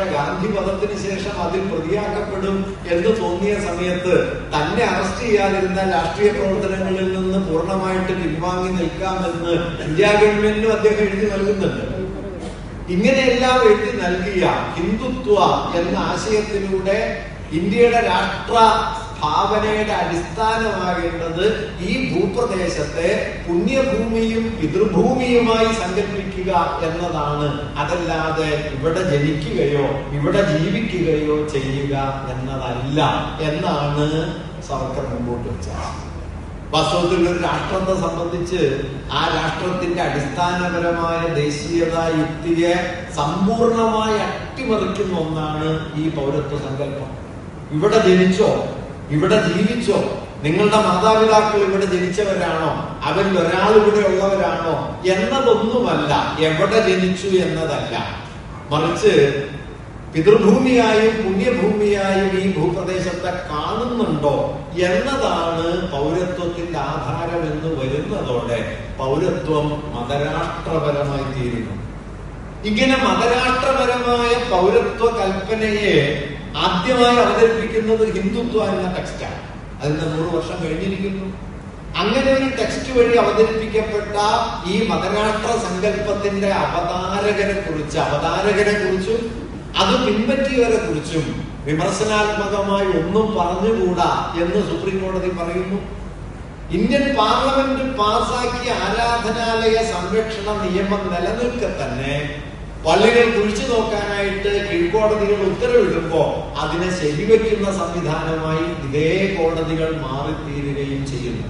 ഒരുപക്ഷെ ഗാന്ധി വധത്തിന് ശേഷം അതിൽ പ്രതിയാക്കപ്പെടും എന്ന് തോന്നിയ സമയത്ത് തന്നെ അറസ്റ്റ് ചെയ്യാതിരുന്ന രാഷ്ട്രീയ പ്രവർത്തനങ്ങളിൽ നിന്ന് പൂർണമായിട്ട് പിൻവാങ്ങി നിൽക്കാമെന്ന് ഇന്ത്യ ഗവൺമെന്റിനും അദ്ദേഹം എഴുതി നൽകുന്നുണ്ട്. ഇങ്ങനെയെല്ലാം എഴുതി നൽകിയ ഹിന്ദുത്വ എന്ന ആശയത്തിലൂടെ ഇന്ത്യയുടെ രാഷ്ട്ര ഭാവനയുടെ അടിസ്ഥാനമാകേണ്ടത് ഈ ഭൂപ്രദേശത്തെ പുണ്യഭൂമിയും പിതൃഭൂമിയുമായി സങ്കല്പിക്കുക എന്നതാണ്. അതല്ലാതെ ഇവിടെ ജനിക്കുകയോ ഇവിടെ ജീവിക്കുകയോ ചെയ്യുക എന്നതല്ല എന്നാണ് സർക്കാർ മുമ്പോട്ട് വെച്ചത്. വാസ്തവത്തിൽ ഒരു രാഷ്ട്രത്തെ സംബന്ധിച്ച് ആ രാഷ്ട്രത്തിന്റെ അടിസ്ഥാനപരമായ ദേശീയത യുക്തിയെ സമ്പൂർണമായി അട്ടിമറിക്കുന്ന ഒന്നാണ് ഈ പൗരത്വ സങ്കല്പം. ഇവിടെ ജനിച്ചോ ഇവിടെ ജീവിച്ചോ? നിങ്ങളുടെ മാതാപിതാക്കൾ ഇവിടെ ജനിച്ചവരാണോ? അവരിൽ ഒരാൾ ഇവിടെ ഉള്ളവരാണോ? എന്നതൊന്നുമല്ല. എവിടെ ജനിച്ചു എന്നതല്ല. മറിച്ച് പിതൃഭൂമിയായും പുണ്യഭൂമിയായും ഈ ഭൂപ്രദേശത്തെ കാണുന്നുണ്ടോ എന്നതാണ് പൗരത്വത്തിന്റെ ആധാരം എന്ന് വരുന്നതോടെ പൗരത്വം മതരാഷ്ട്രപരമായി തീരുന്നു. ഇങ്ങനെ മതരാഷ്ട്രപരമായ പൗരത്വ കൽപ്പനയെ ആദ്യമായി അവതരിപ്പിക്കുന്നത് ഹിന്ദുത്വ എന്ന ടെക്സ്റ്റാണ് അതിന് നൂറ് വർഷം കഴിഞ്ഞിരിക്കുന്നു. അങ്ങനെ ഒരു ടെക്സ്റ്റ് വഴി അവതരിപ്പിക്കപ്പെട്ട ഈ മതരാഷ്ട്ര സങ്കല്പത്തിന്റെ അവതാരകനെ കുറിച്ച് അവതാരകനെ കുറിച്ചും അത് പിൻപറ്റിയവരെ കുറിച്ചും വിമർശനാത്മകമായി ഒന്നും പറഞ്ഞുകൂടാ എന്ന് സുപ്രീം കോടതി പറയുന്നു. ഇന്ത്യൻ പാർലമെന്റ് പാസാക്കിയ ആരാധനാലയ സംരക്ഷണ നിയമം നിലനിൽക്കെ തന്നെ പള്ളികൾ കുഴിച്ചു നോക്കാനായിട്ട് കീഴ്ക്കോടതികൾ ഉത്തരവിടുമ്പോ അതിനെ ശരിവെക്കുന്ന സംവിധാനമായി ഇതേ കോടതികൾ മാറിത്തീരുകയും ചെയ്യുന്നു.